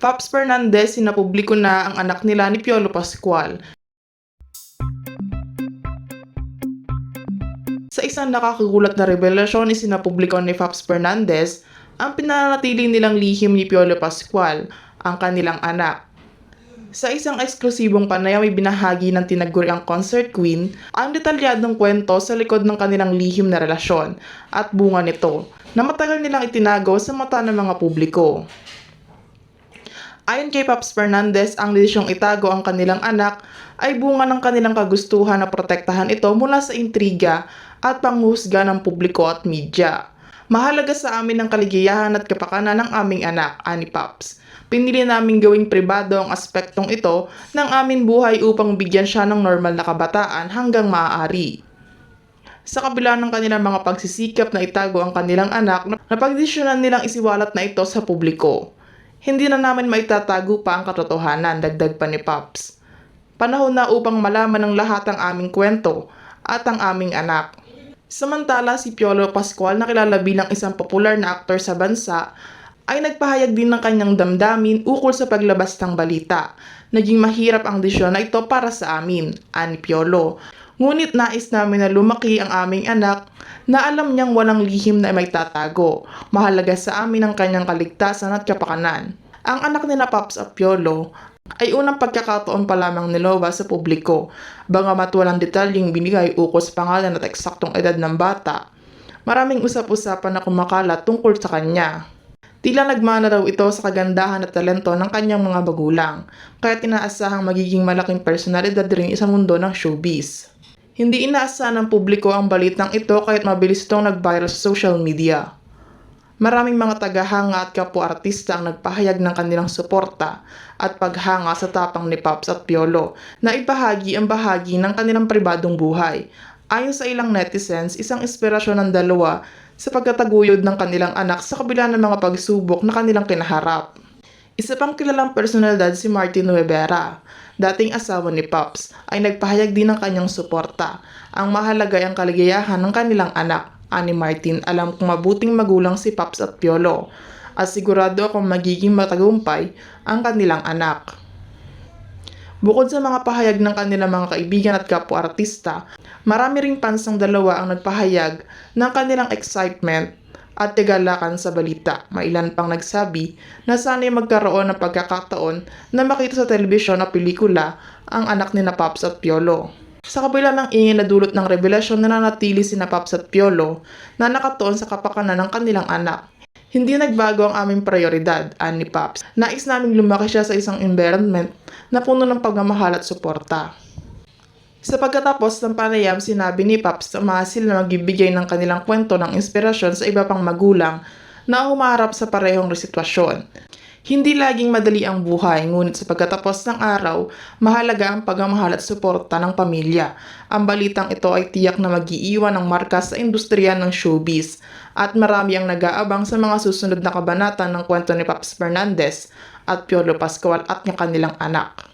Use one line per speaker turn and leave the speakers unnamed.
Paps Fernandez, sinapubliko na ang anak nila ni Piolo Pascual. Sa isang nakakagulat na revelasyon, isinapubliko ni Paps Fernandez ang pinanatili nilang lihim ni Piolo Pascual, ang kanilang anak. Sa isang eksklusibong panayam ay binahagi ng tinaguriang concert queen ang detalyadong kwento sa likod ng kanilang lihim na relasyon at bunga nito na matagal nilang itinago sa mata ng mga publiko. Ayon kay Paps Fernandez, ang desisyong itago ang kanilang anak ay bunga ng kanilang kagustuhan na protektahan ito mula sa intriga at panghusga ng publiko at media. Mahalaga sa amin ang kaligayahan at kapakanan ng aming anak, ani Paps. Pinili namin gawing pribado ang aspektong ito ng aming buhay upang bigyan siya ng normal na kabataan hanggang maaari. Sa kabila ng kanilang mga pagsisikap na itago ang kanilang anak, napagdesisyonan nilang isiwalat na ito sa publiko. Hindi na namin maitatago pa ang katotohanan, dagdag pa ni Pops. Panahon na upang malaman ng lahat ang aming kwento at ang aming anak. Samantala, si Piolo Pascual na kilala bilang isang popular na aktor sa bansa ay nagpahayag din ng kanyang damdamin ukol sa paglabas ng balita. Naging mahirap ang desisyon na ito para sa amin, ani Piolo. Ngunit nais namin na lumaki ang aming anak na alam niyang walang lihim na may tatago. Mahalaga sa amin ang kanyang kaligtasan at kapakanan. Ang anak ni na Pops at Piolo ay unang pagkakataon pa lamang ni Loba sa publiko. Bangamat walang detalyeng binigay ukol sa pangalan at eksaktong edad ng bata, maraming usap-usapan na kumakalat tungkol sa kanya. Tila nagmana raw ito sa kagandahan at talento ng kanyang mga bagulang, kaya inaasahang magiging malaking personalidad rin sa mundo ng showbiz. Hindi inaasahan ng publiko ang balitang ito kahit mabilis itong nag-viral sa social media. Maraming mga tagahanga at kapwa-artista ang nagpahayag ng kanilang suporta at paghanga sa tapang ni Pops at Piolo na ibahagi ang bahagi ng kanilang pribadong buhay. Ayon sa ilang netizens, isang inspirasyon ng dalawa sa pagkataguyod ng kanilang anak sa kabila ng mga pagsubok na kanilang kinaharap. Isa pang kilalang personalidad si Martin Nuevera, dating asawa ni Pops, ay nagpahayag din ng kanyang suporta. Ang mahalaga ang kaligayahan ng kanilang anak. Ani Martin, alam kong mabuting magulang si Pops at Piolo at sigurado akong magiging matagumpay ang kanilang anak. Bukod sa mga pahayag ng kanilang mga kaibigan at kapwa-artista, marami ring pansang dalawa ang nagpahayag ng kanilang excitement at tegalakan sa balita. Mailan pang nagsabi na sana'y magkaroon ng pagkakataon na makita sa telebisyon na pelikula ang anak ni na at Piolo. Sa kabila ng ingin na dulot ng revelasyon na nanatili si na at Piolo na nakatuon sa kapakanan ng kanilang anak. Hindi nagbago ang aming prioridad, ani Pops. Nais naming lumaki siya sa isang environment na puno ng pagmamahal at suporta. Sa pagkatapos ng panayam, sinabi ni Paps na mahasil na magbibigay ng kanilang kwento ng inspirasyon sa iba pang magulang na humarap sa parehong sitwasyon. Hindi laging madali ang buhay, ngunit sa pagkatapos ng araw, mahalaga ang pagmamahal at suporta ng pamilya. Ang balitang ito ay tiyak na mag-iiwan ng marka sa industriya ng showbiz at marami ang nag-aabang sa mga susunod na kabanata ng kwento ni Paps Fernandez at Piolo Pascual at ng kanilang anak.